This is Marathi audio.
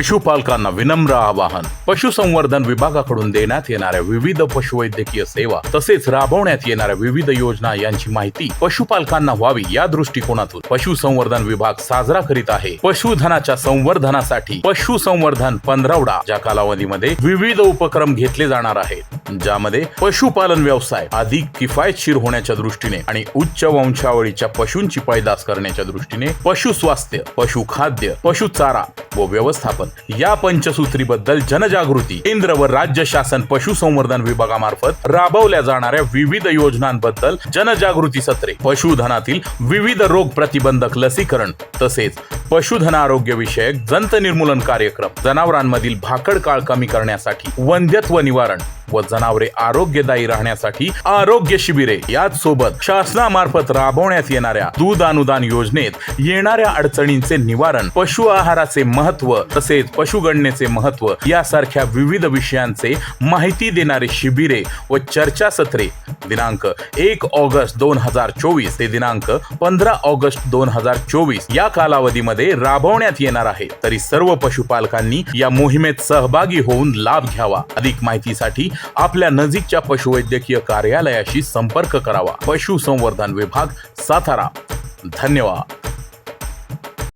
पशुपालकांना विनम्र आवाहन. पशुसंवर्धन विभागाकडून देण्यात येणाऱ्या विविध पशुवैद्यकीय सेवा तसेच राबवण्यात येणाऱ्या विविध योजना यांची माहिती पशुपालकांना व्हावी या दृष्टिकोनातून पशुसंवर्धन विभाग साजरा करीत आहे. पशुधनाच्या संवर्धनासाठी पशुसंवर्धन पंधरवडा ज्या कालावधीमध्ये विविध उपक्रम घेतले जाणार आहेत ज्यामध्ये पशुपालन व्यवसाय अधिक किफायतशीर होण्याच्या दृष्टीने आणि उच्च वंशावळीच्या पशूंची पैदास करण्याच्या दृष्टीने पशुस्वास्थ्य पशुखाद्य पशुचारा व व्यवस्थापन. या पंचसूत्रीबद्दल जनजागृती केंद्र व राज्य शासन पशुसंवर्धन विभागामार्फत राबवल्या जाणाऱ्या विविध योजनांबद्दल जनजागृती सत्रे पशुधनातील विविध रोग प्रतिबंधक लसीकरण तसेच पशुधन आरोग्य विषयक जंत निर्मूलन कार्यक्रम. जनावरांमधील भाकड काळ कमी करण्यासाठी वंध्यत्व निवारण व जनावरे आरोग्यदायी राहण्यासाठी आरोग्य शिबिरे. याच सोबत शासनामार्फत राबवण्यात येणाऱ्या दूध अनुदान योजनेत येणाऱ्या अडचणींचे निवारण पशु आहाराचे महत्त्व तसेच पशुगणनेचे महत्त्व यासारख्या विविध विषयांचे माहिती देणारे शिबिरे व चर्चासत्रे दिनांक एक ऑगस्ट दोन हजार चोवीस ते दिनांक पंधरा ऑगस्ट दोन हजार चोवीस या कालावधीमध्ये राबवण्यात येणार आहे. तरी सर्व पशुपालकांनी या मोहिमेत सहभागी होऊन लाभ घ्यावा. अधिक माहितीसाठी आपल्या नजीकच्या पशुवैद्यकीय कार्यालयाशी संपर्क करावा. पशुसंवर्धन विभाग सातारा. धन्यवाद.